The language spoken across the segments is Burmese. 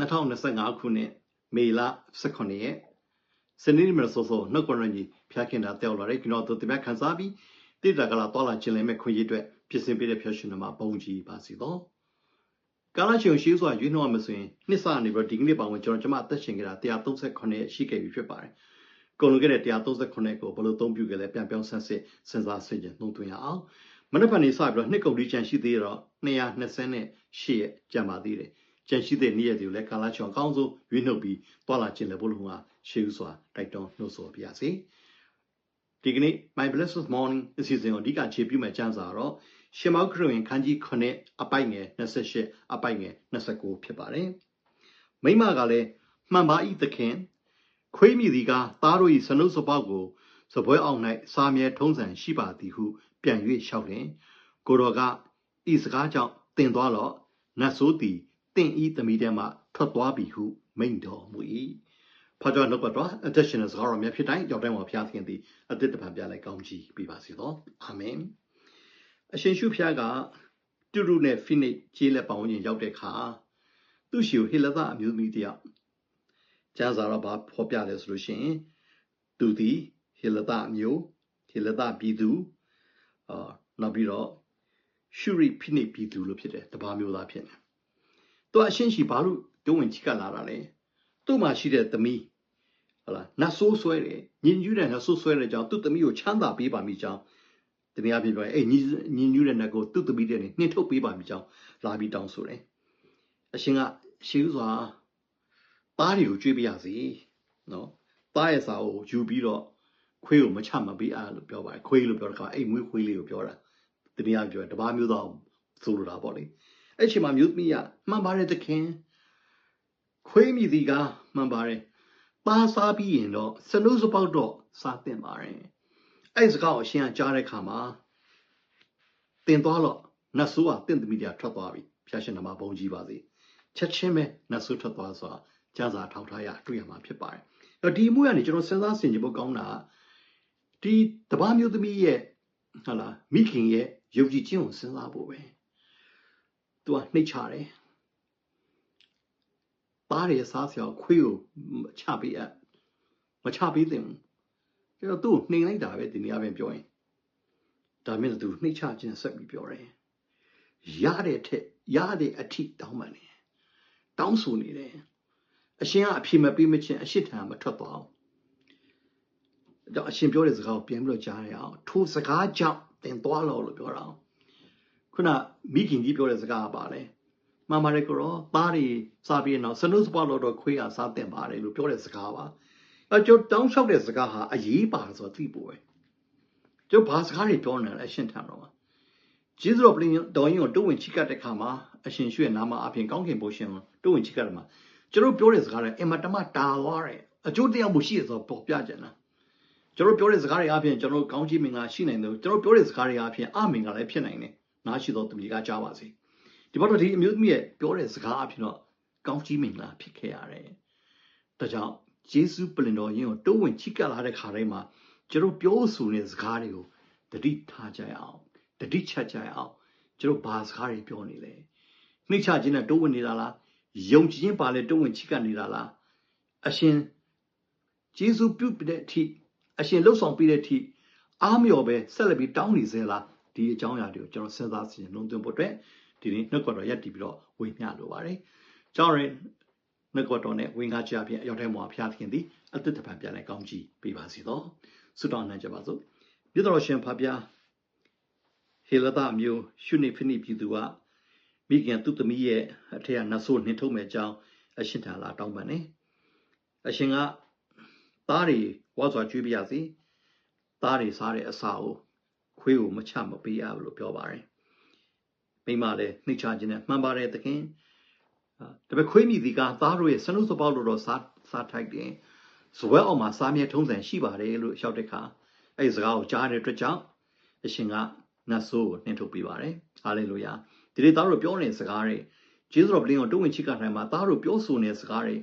2025ခုနှစ်မေလ18ရက်စနေနေ့မှာစောစောနှုတ်ကရကြီးဖျားခင်တာတက်လာတဲ့ကျွန်တော်တို့တပတ်ခန်းစားပြီးတိတာကလာတော်လာခြင်းလည်းမဲ့ခွင့်ရအတွက်ပြင်ဆင်ပေးတဲ့ဖျက်ရှင်မှာပုံကြီးပါစီတော့ကာလရှင်ရှိစွာရွေးနှောက်မှဆိုရင်နှစ်စနေပြီးဒီကနေ့ပါဝင်ကျွန်တော်ကျမအသက်ရှင်ကြတာ138ရက်ရှိခဲ့ပြီဖြစ်ပါတယ်ကုန်လုံးခဲ့တဲ့138ကိုဘယ်လိုသုံးပြုခဲ့လဲပြန်ပြောင်းဆန်းစစ်စဉ်းစားဆင်ခြင်သုံးသွင်းရအောင်မနေ့ကနေ့စပြီးတော့နှစ်ကုန်ဒီချန်ရှိသေးတော့228ရက်ကြံပါသေးတယ် ကြံရှိတဲ့နေ့ရက်တွေကိုလည်းကာလချောင်အကောင်းဆုံးရွေးနှုတ်ပြီးတွာလာခြင်းလည်းဘုလို့ဟာရှေးဥစွာတိုက်တွန်းနှုတ်ဆော်ပြရစီဒီကနေ့ My Blessed Morning အစီအစဉ်ကိုအဓိကခြေပြုမဲ့ကျမ်းစာတော့ရှမောက်ခရစ်ဝင်ခန်းကြီး9အပိုက်ငယ်28အပိုက်ငယ်29ဖြစ်ပါတယ်မိမကလည်းမှန်ပါဤသခင်ခွေးမိသည်ကသားတို့၏စနုပ်စပေါက်ကိုစပွဲအောင်၌စာမြဲထုံးစံရှိပါသည်ဟု ပြန်၍လျှောက်လင်ကိုတော်ကဤစကားကြောင့်တင်သွားလော့နတ်ဆိုးသည် တင့်ဤသမီးတဲမှထွက်သွားပြီဟုမိန့်တော်မူ၏ဖာကြောင့်နှုတ်ပတ်တော် additional စကားတော်မြတ်ဖြစ်တိုင်းကြောက်တိုင်းမှာဖျားသခင်သည်အသစ်တပံပြလိုက်ကောင်းကြီးပြပါစေသောအာမင်အရှင်ရှုဖျားကတူတူနဲ့ဖိနိတ်ကျေးလက်ပေါင်းရင်ရောက်တဲ့အခါသူ့ရှိကိုဟေလသအမျိုးသမီးတယောက်ကျမ်းစာတော့ဘာဖော်ပြလဲဆိုလို့ရှိရင်သူသည်ဟေလသအမျိုးဟေလသပြည်သူအာနောက်ပြီးတော့ရှုရိဖိနိတ်ပြည်သူလို့ဖြစ်တယ်တပါးမျိုးသားဖြစ်တယ် သူအရှင်းရှိဘာလို့ဒုဝင်ချိကလာတာလဲသူ့မှာရှိတဲ့သမီးဟုတ်လားနတ်ဆိုးဆွဲတယ်ညင်ကျူးတဲ့နတ်ဆိုးဆွဲတဲ့ကြောင့်သူ့သမီးကိုချမ်းသာပေးပါမိကြောင်းတနည်းအားဖြင့်ပြောရင်အဲ့ညင်ညင်ကျူးတဲ့နတ်ကိုသူ့သမီးတဲ့နှင်ထုတ်ပေးပါမိကြောင်းလာပြီးတောင်းဆိုတယ်အရှင်ကရှိဥစွာသားတွေကိုကြွေးပြရစီနော်သားရဲ့စာကိုယူပြီးတော့ခွေးကိုမချမပေးအားလို့ပြောပါတယ်ခွေးလို့ပြောတဲ့အခါအဲ့မွေးခွေးလေးကိုပြောတာတနည်းအားဖြင့်ပြောတပါးမျိုးသားဆိုလိုတာပေါ့လေ အဲ့ချိန်မှာမြို့သမီးကမှန်ပါတယ်သခင်ခွေးမိသည်ကမှန်ပါတယ်ပါစားပြီးရင်တော့စနုစပေါက်တော့စားတင်ပါတယ်အဲ့စကားကိုအရှင်ကကြားတဲ့ခါမှာတင်သွားတော့နတ်ဆိုးကတင့်သမီးတွေကထွက်သွားပြီဖျားရှင်နာမဘုံကြီးပါစေချက်ချင်းပဲနတ်ဆိုးထွက်သွားဆိုတာကျမ်းစာထောက်ထားရတွေ့ရမှာဖြစ်ပါတယ်အဲ့ဒီမှုကနေကျွန်တော်စဉ်းစားဆင်ခြင်ဖို့ကောင်းတာဒီတပားမျိုးသမီးရဲ့ဟာလားမိခင်ရဲ့ယုံကြည်ခြင်းကိုစဉ်းစားဖို့ပဲ သူကနှိတ်ချတယ်သားရစားဆရာခွေးကိုချပေးအပ်မချပေးသင့်ဘူးကျွန်တော်သူ့ကိုနှိမ်လိုက်တာပဲဒီနေရာပဲပြောရင်ဒါမြင်သူနှိတ်ချခြင်းဆက်ပြီးပြောတယ်ရတဲ့ထက်ရတဲ့အထိတောင်းပန်တယ်တောင်းဆိုနေတယ်အရှင်ကအဖြေမပေးမချင်းအရှိထံမထွက်သွားအောင်တော့အရှင်ပြောတဲ့စကားကိုပြန်ပြီးတော့ကြားရအောင်ထိုစကားကြောင့်တင်သွားလို့လို့ပြောတာ ခုနမိခင်ကြီးပြောတဲ့စကားကပါလေမမရကိုရောသားတွေစားပြီးတော့စနုစပတ်လို့တော့ခွေးရစားတင်ပါတယ်လို့ပြောတဲ့စကားပါအဲကျတောင်းလျှောက်တဲ့စကားဟာအရေးပါဆိုတော့သိဖို့ပဲကျုပ်ဘာစကားတွေပြောနေလဲအရှင်ထံတော်မှာဂျေဇုတော်ပလင်တော်ရင်ကိုတုံးဝင်ချိကတဲ့ခါမှာအရှင်ရွှေနာမအပြင်ကောင်းခင်ဘုရှင်ကိုတုံးဝင်ချိကတယ်မှာကျွန်တော်ပြောတဲ့စကားတွေအင်မတမတာသွားတယ်အကျိုးတရားမှုရှိရဆိုပေါ်ပြကြတယ်ကျွန်တော်ပြောတဲ့စကားတွေအပြင်ကျွန်တော်ကောင်းကြီးမင်္ဂလာရှိနိုင်တယ်ကျွန်တော်ပြောတဲ့စကားတွေအပြင်အမင်္ဂလာလည်းဖြစ်နိုင်တယ် နားရှိသောသူတွေကကြားပါစေဒီဘက်တော့ဒီအမျိုးသမီးရဲ့ပြောတဲ့စကားအဖြစ်တော့ကောင်းကြီးမင်္ဂလာဖြစ်ခဲ့ရတယ်ဒါကြောင့်ယေရှုပလင်တော်ရင်ကိုတိုးဝင်ချိကပ်လာတဲ့ခါတိုင်းမှာကျွန်တော်ပြောဆိုနေတဲ့စကားတွေကိုတတိထားကြရအောင်တတိချက်ကြရအောင်ကျွန်တော်ဘာစကားတွေပြောနေလဲနှိမ့်ချခြင်းနဲ့တိုးဝင်နေတာလားယုံကြည်ခြင်းပါလေတိုးဝင်ချိကပ်နေတာလားအရှင်ယေရှုပြုတဲ့အထိအရှင်လှုပ်ဆောင်ပြီးတဲ့အထိအားမြော်ပဲဆက်လက်ပြီးတောင်းနေစေလား ဒီအကြောင်းအရာတွေကိုကျွန်တော်စဉ်းစားစီရင်လုံးသွင်းဖို့အတွက်ဒီနေ့နှုတ်ကတော်ရက်တည်ပြီးတော့ဝေမျှလိုပါတယ်။ကျောင်းရင်နှုတ်ကတော်နဲ့ဝင်ကားကြဖြင့်အရောက်ထဲမှာဖျားသခင်သည်အသက်တပံပြန်လဲကောင်းကြီးပေးပါစေသော။ဆုတောင်းနိုင်ကြပါစို့။မြတ်တော်ရှင်ဖပါဟေလသမျိုးရှုနေဖိနိပြည်သူကမိခင်သူ့သမီးရဲ့အထက်ကနဆိုးနှင်ထုတ်မဲ့အကြောင်းအရှင်ထာလာတောင်းပန်နေ။အရှင်ကသားတွေဝါစွာကျွေးပြရစီသားတွေစားတဲ့အစာကို ခွေးကိုမချမပေးရဘူးလို့ပြောပါတယ်မိမလည်းနှိမ့်ချခြင်းနဲ့မှန်ပါတယ်သခင်တပည့်ခွေးမိဒီကသားတို့ရဲ့စနုစပေါက်လို့တော့စားစားထိုက်တယ်ဇွဲအောင်မှာစားမြဲထုံးစံရှိပါတယ်လို့လျှောက်တဲ့အခါအဲ့ဒီစကားကိုကြားတဲ့အတွက်ကြောင့်အရှင်ကနတ်ဆိုးကိုနှင်ထုတ်ပေးပါတယ်ဟာလေလုယာဒီနေ့သားတို့ပြောနေတဲ့စကားတွေဂျေဇုတော်ပလင်ကိုတုံးဝင်ချိကထိုင်မှာသားတို့ပြောဆိုနေတဲ့စကားတွေ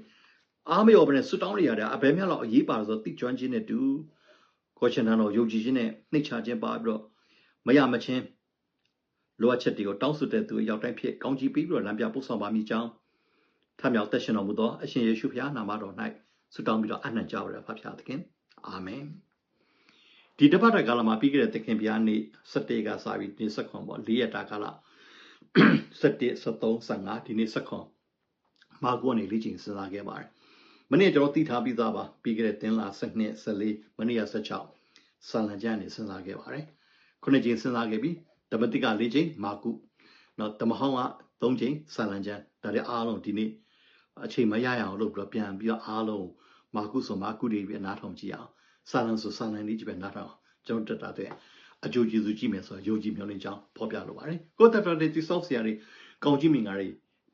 အားမရောဘဲနဲ့ဆွတောင်းရရတဲ့အဘယ်မျှလောက်အရေးပါဆိုသိကျွမ်းခြင်းနဲ့တူကိုရှင်တော်ယုံကြည်ခြင်းနဲ့နှိတ်ချခြင်းပါပြီးတော့ မရမချင်းလိုအပ်ချက်တွေကိုတောင်းဆိုတဲ့သူရောက်တိုင်းဖြစ်ကောင်းကြီးပြီးပြီးတော့လမ်းပြပို့ဆောင်ပါမိကြောင်းထထမြောက်တက်ရှင်တော်မူသောအရှင်ယေရှုဖခင်နာမတော်၌ဆုတောင်းပြီးတော့အနံ့ကြပါရဖဖခင်သခင်အာမင်ဒီတပတ်တကာလမှာပြီးခဲ့တဲ့သခင်ဘုရားနေ့7ကစပြီးဒီဆက်ခွန်ပေါ့၄ရက်တာကာလ7 73 15ဒီနေ့ဆက်ခွန်မာကုကနေလေ့ကျင့်စဉ်းစားခဲ့ပါတယ်မနေ့ကျွန်တော်သိထားပြီးသားပါပြီးခဲ့တဲ့သင်လာ7 14မနေ့က16ဆာလံကျမ်းနေစဉ်းစားခဲ့ပါတယ် ခုနှစ်ချိန်စဉ်းစားခဲ့ပြီးဓမ္မတိက၄ချိန်မာကုနော်ဓမ္မဟောင်းက3ချိန်ဆာလံကျမ်းဒါတွေအားလုံးဒီနေ့အချိန်မရရအောင်လုပ်ပြီးတော့ပြန်ပြီးတော့အားလုံးမာကုဆိုမာကုတွေပြန်နားထောင်ကြည့်အောင်ဆာလံဆိုဆာလံလေးကြည့်ပဲနားထောင်ကျွန်တော်တက်တာတဲ့အကျိုးကျေးဇူးကြည့်မယ်ဆိုတော့ယုံကြည်မျှော်လင့်ကြောင်းဖော်ပြလိုပါတယ်ကိုယ်တက်တာတဲ့ဒီဆော့ဆရာတွေကောင်းကြီးမင်္ဂလာတွေ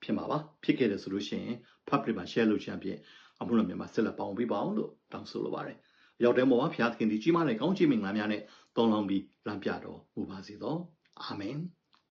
ဖြစ်မှာပါဖြစ်ခဲ့တယ်ဆိုလို့ရှိရင် public မှာ share လုပ်ချင်အဖြစ်အမှုတော်မြန်မာဆက်လက်ပေါင်းပေးပါအောင်လို့တောင်းဆိုလိုပါတယ် ရောက်တဲ့ပေါ်မှာဘုရားသခင်ဒီကြီးမားတဲ့ကောင်းချီးမင်္ဂလာများနဲ့တောင်းလောင်းပြီးလမ်းပြတော်မူပါစေသောအာမင်